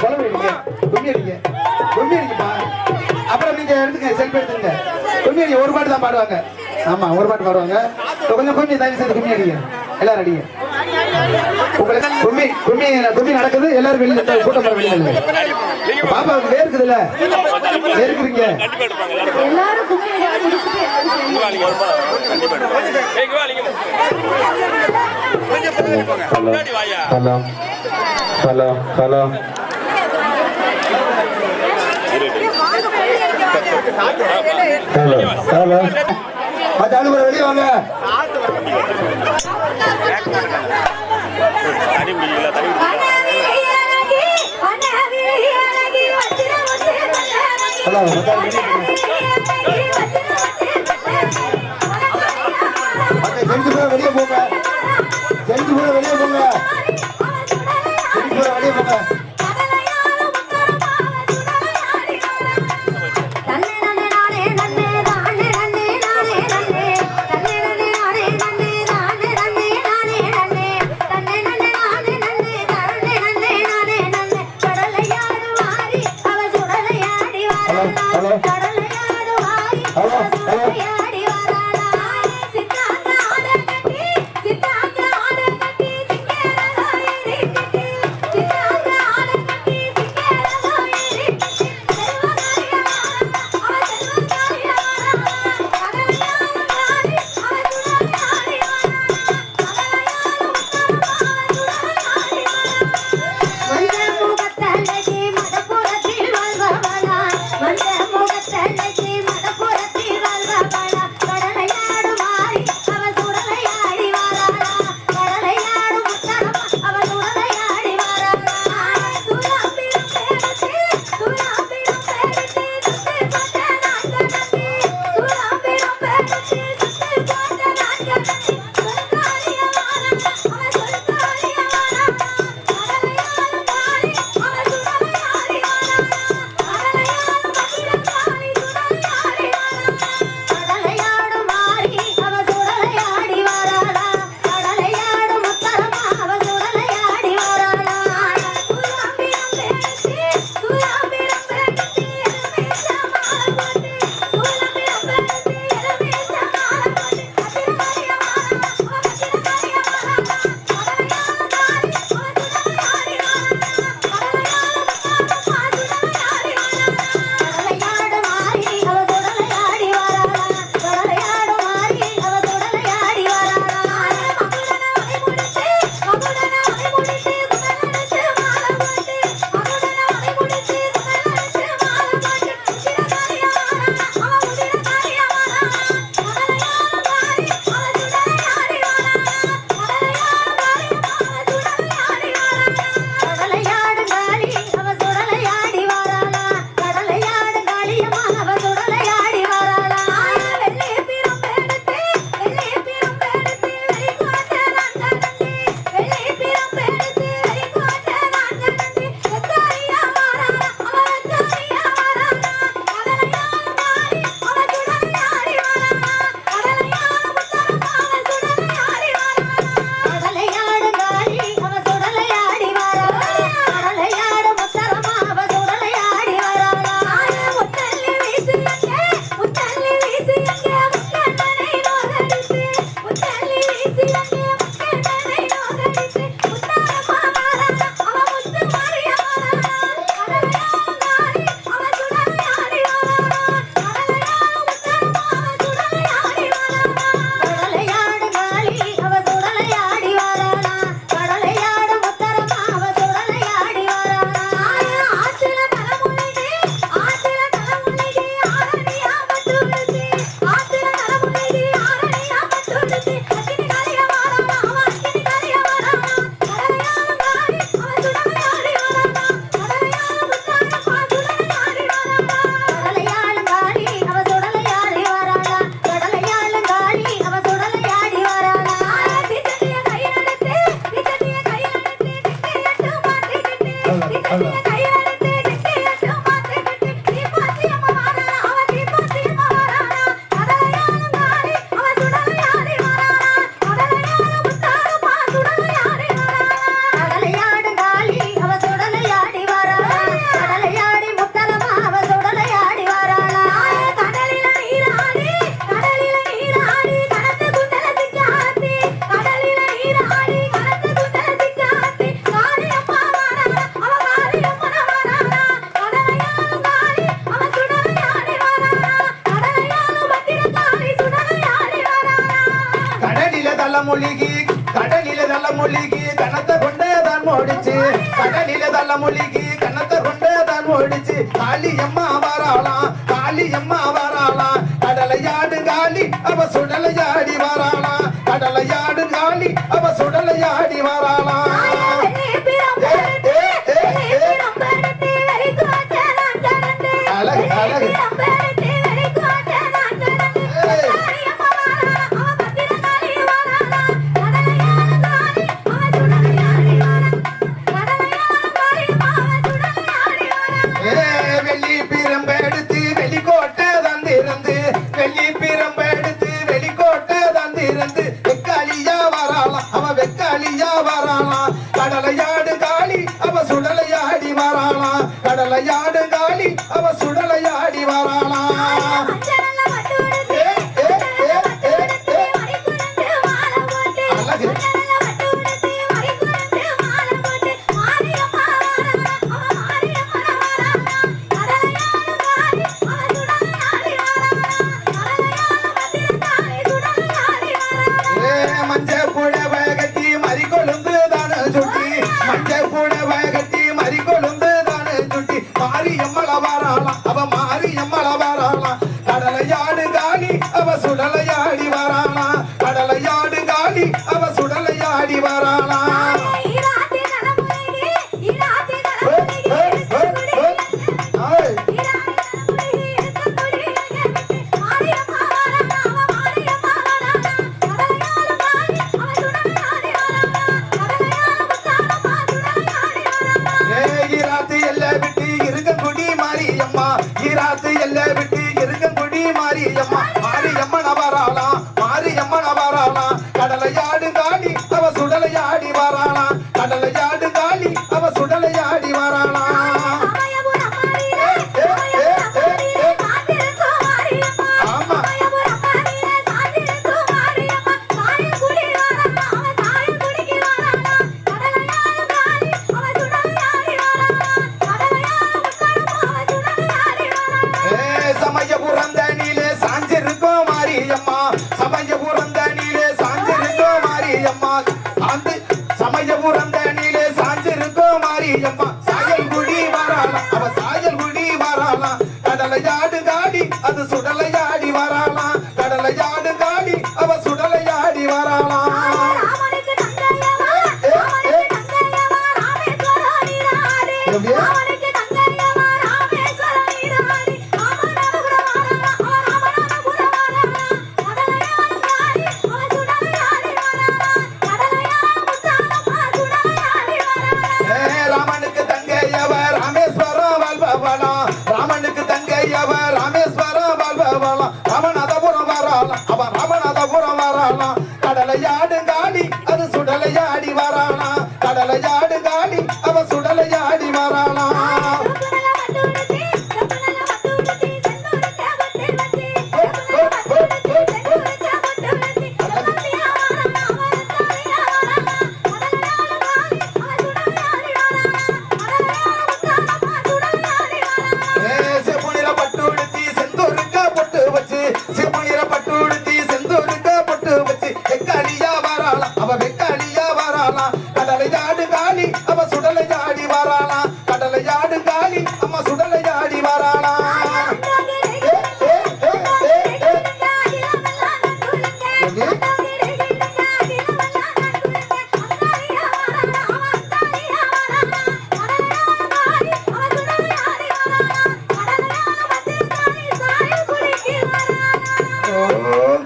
கும்மி அடிங்க கும்மி அடிங்கப்பா அப்புறம் நீங்க எடுத்துங்க செல்ஃபி எடுத்துங்க கும்மி அடிங்க ஒரு பாட்டு தான் பாடுவாங்க. ஆமா ஒரு பாட்டு பாடுவாங்க. கொஞ்சம் கும்மி தயவு செய்து கும்மி அடிங்க. எல்லாரும் அடிங்க. உங்களுக்கு கும்மி கும்மி கும்மி நடக்குது எல்லாரும் வெளியில கூட்டம் வர வெளியில இல்ல. பாப்பாவுக்கு வேர்க்குறீங்க எல்லாரும் கும்மி எல்லாரும் hello hello hello hello hello மத்த ஆளு வெளியே வாங்க ஹலோ மத்த ஆளு வெளியே போங்க. செஞ்சு வெளியே போங்க Yeah. அவ சுடல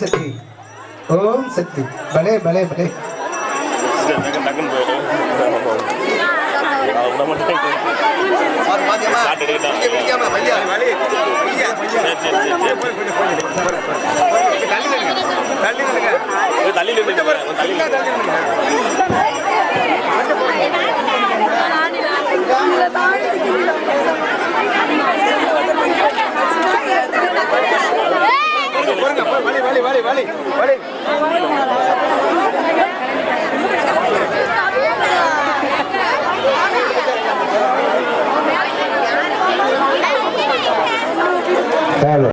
சக்தி. ஓம் சக்தி. பலே பலே பலே. தள்ளி தள்ளி